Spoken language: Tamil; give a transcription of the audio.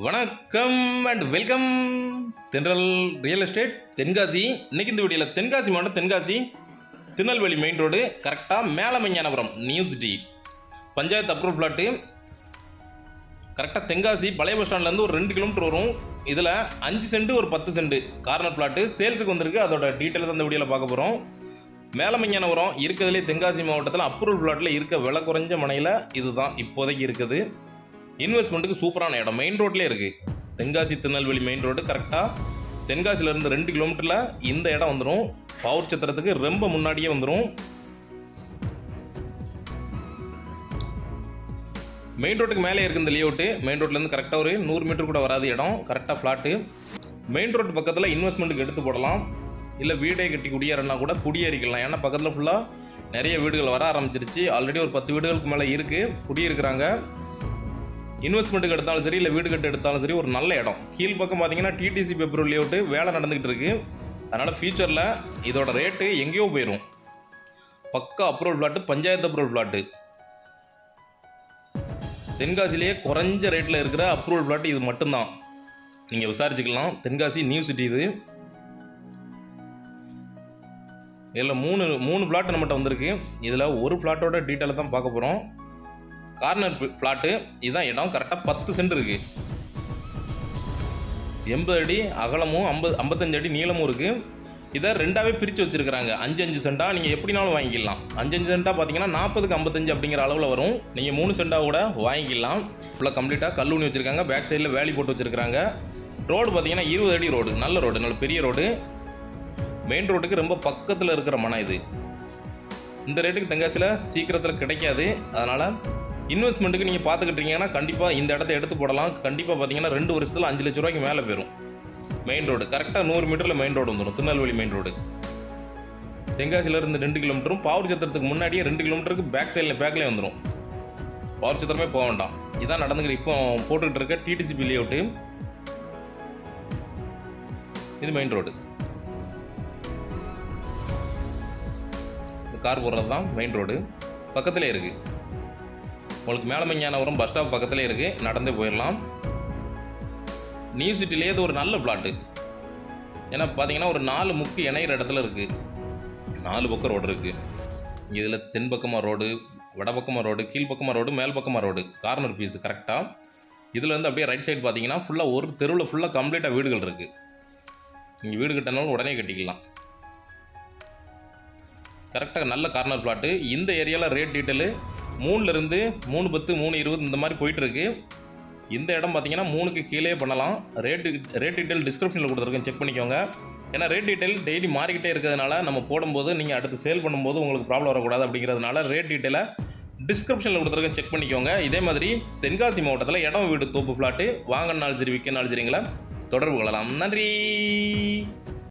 வணக்கம் and welcome Thendral real estate Tenkasi. இன்னைக்கு இந்த வீடியோவில் தென்காசி மாவட்டம் தென்காசி திருநெல்வேலி மெயின் ரோடு கரெக்டாக Melamanjanapuram new city panchayat approval plot கரெக்டாக தென்காசி பழைய பஸ் ஸ்டாண்ட்லேருந்து ஒரு ரெண்டு கிலோமீட்டர் வரும். இதில் அஞ்சு சென்ட் ஒரு பத்து சென்ட் கார்னர் பிளாட்டு சேல்ஸுக்கு வந்திருக்கு. அதோட டீட்டெயில்ஸ் அந்த வீடியோவில் பார்க்க போகிறோம் மேலமஞ்ஞானபுரம் இருக்கிறதுலே தென்காசி மாவட்டத்தில் அப்ரூவல் பிளாட்டில் இருக்க விலை குறைஞ்ச மனையில் இதுதான் இப்போதைக்கு இருக்குது. இன்வெஸ்ட்மெண்ட்டுக்கு சூப்பரான இடம். மெயின் ரோட்லேயே இருக்குது தென்காசி திருநெல்வேலி மெயின் ரோடு கரெக்டாக தென்காசியிலேருந்து ரெண்டு கிலோமீட்டரில் இந்த இடம் வந்துடும் பவுர் சத்திரத்துக்கு ரொம்ப முன்னாடியே வந்துடும் மெயின் ரோட்டுக்கு மேலே இருக்குது இந்த லேஅவுட்டு மெயின் ரோட்லேருந்து கரெக்டாக ஒரு நூறு மீட்டர் கூட வராது இடம். கரெக்டாக ஃப்ளாட்டு மெயின் ரோட் பக்கத்தில் இன்வெஸ்ட்மெண்ட்டுக்கு எடுத்து போடலாம். இல்லை வீடே கட்டி குடியேறன்னா கூட குடியேறிக்கலாம். ஏன்னா பக்கத்தில் ஃபுல்லாக நிறைய வீடுகள் வர ஆரம்பிச்சிருச்சு. ஆல்ரெடி ஒரு பத்து வீடுகளுக்கு மேலே இருக்குது குடியிருக்கிறாங்க. இன்வெஸ்ட்மெண்ட்டுக்கு எடுத்தாலும் சரி இல்லை வீடு கட்டு எடுத்தாலும் சரி ஒரு நல்ல இடம். கீழ் பக்கம் பார்த்தீங்கன்னா டிடிசி பேப்பர் லேஅவுட்டு வேலை நடந்துகிட்டு இருக்கு. அதனால் ஃபியூச்சரில் இதோட ரேட்டு எங்கேயோ போயிடும் பக்கா approval plot panchayat approval plot தென்காசிலேயே குறைஞ்ச ரேட்டில் இருக்கிற அப்ரூவல் பிளாட் இது மட்டும்தான். நீங்கள் விசாரிச்சுக்கலாம். தென்காசி நியூ சிட்டி இது. இதில் மூணு மூணு பிளாட் நம்மகிட்ட வந்திருக்கு. இதில் ஒரு ஃப்ளாட்டோட டீட்டெயிலை தான் பார்க்க போகிறோம் கார்னர் ஃப்ளாட்டு இதுதான் இடம். கரெக்டாக பத்து சென்ட் இருக்குது எண்பது அடி அகலமும் ஐம்பது ஐம்பத்தஞ்சு அடி நீளமும் இருக்குது இதை ரெண்டாவே பிரித்து வச்சுருக்கிறாங்க. அஞ்சு அஞ்சு சென்ட்டாக நீங்கள் எப்படினாலும் வாங்கிக்கலாம். அஞ்சு அஞ்சு சென்ட்டாக பார்த்தீங்கன்னா நாற்பதுக்கு ஐம்பத்தஞ்சு அப்படிங்கிற அளவில் வரும். நீங்கள் மூணு சென்ட்டாக கூட வாங்கிக்கலாம். ஃபுல்லாக கம்ப்ளீட்டாக கல் ஊனி வச்சுருக்காங்க. பேக் சைடில் வேலி போட்டு வச்சுருக்காங்க ரோடு பார்த்தீங்கன்னா இருபது அடி ரோடு நல்ல ரோடு நல்ல பெரிய ரோடு மெயின் ரோட்டுக்கு ரொம்ப பக்கத்தில் இருக்கிற மனம் இது. இந்த ரேட்டுக்கு தென்காசியில் சீக்கிரத்தில் கிடைக்காது. அதனால் இன்வெஸ்ட்மெண்ட்டுக்கு நீங்கள் பார்த்துக்கிட்டீங்கன்னா கண்டிப்பாக இந்த இடத்த எடுத்து போடலாம். கண்டிப்பாக பார்த்தீங்கன்னா ரெண்டு வருஷத்தில் அஞ்சு லட்ச ரூபாய்க்கு மேலே போயிடும் மெயின் ரோடு கரெக்டாக நூறு மீட்டரில் மெயின் ரோடு வந்துடும் திருநெல்வேலி மெயின் ரோடு தென்காசியிலேருந்து ரெண்டு கிலோமீட்டரும் பாவூர் சத்திரத்துக்கு முன்னாடியே ரெண்டு கிலோமீட்டருக்கு பேக் சைடில் பேக்லேயே வந்துடும் பாவூர் சத்திரமே போக வேண்டாம். இதான் நடந்துக்கிட்டு இப்போ போட்டுக்கிட்டு இருக்க டிடிசிபி லேஅவுட்டு இது மெயின் ரோடு கார் போடுறது தான் மெயின் ரோடு பக்கத்திலே இருக்குது உங்களுக்கு மேலமஞ்ஞானவரம் பஸ் ஸ்டாப் பக்கத்தில் இருக்குது நடந்தே போயிடலாம். நியூ சிட்டிலேயே இது ஒரு நல்ல பிளாட்டு ஏன்னா பார்த்தீங்கன்னா ஒரு நாலு முக்கு இணையிற இடத்துல இருக்குது நாலு பக்கம் ரோடு இருக்குது இதில் தென்பக்கமாக ரோடு வடபக்கமாக ரோடு கீழ்ப்பக்கமாக ரோடு மேல் பக்கமாக ரோடு கார்னர் பீஸ் கரெக்டாக இதில் வந்து அப்படியே ரைட் சைடு பார்த்தீங்கன்னா ஃபுல்லாக ஒரு தெருவில் ஃபுல்லாக கம்ப்ளீட்டாக வீடுகள் இருக்குது நீங்கள் வீடு கட்டினாலும் உடனே கட்டிக்கலாம். கரெக்டாக நல்ல கார்னர் பிளாட்டு இந்த ஏரியாவில் ரேட் டீட்டெயிலு மூணுலேருந்து மூணு பத்து மூணு இருபது இந்த மாதிரி போயிட்டுருக்கு. இந்த இடம் பார்த்தீங்கன்னா மூணுக்கு கீழே பண்ணலாம். ரேட்டு ரேட் டீட்டெயில் டிஸ்கிரிப்ஷனில் கொடுத்துருக்கேன். செக் பண்ணிக்கோங்க. ஏன்னா ரேட் டீட்டெயில் டெய்லி மாறிக்கிட்டே இருக்கிறதுனால நம்ம போடும்போது நீங்கள் அடுத்து சேல் பண்ணும்போது உங்களுக்கு ப்ராப்ளம் வரக்கூடாது அப்படிங்கிறதுனால ரேட் டீட்டெயிலை டிஸ்கிரிப்ஷனில் கொடுத்துருக்கேன். செக் பண்ணிக்கோங்க. இதே மாதிரி தென்காசி மாவட்டத்தில் இடம் வீடு தோப்பு ஃப்ளாட்டு வாங்கினாலும் சரி விற்கனாலும் சரிங்களா தொடர்பு கொள்ளலாம். நன்றி!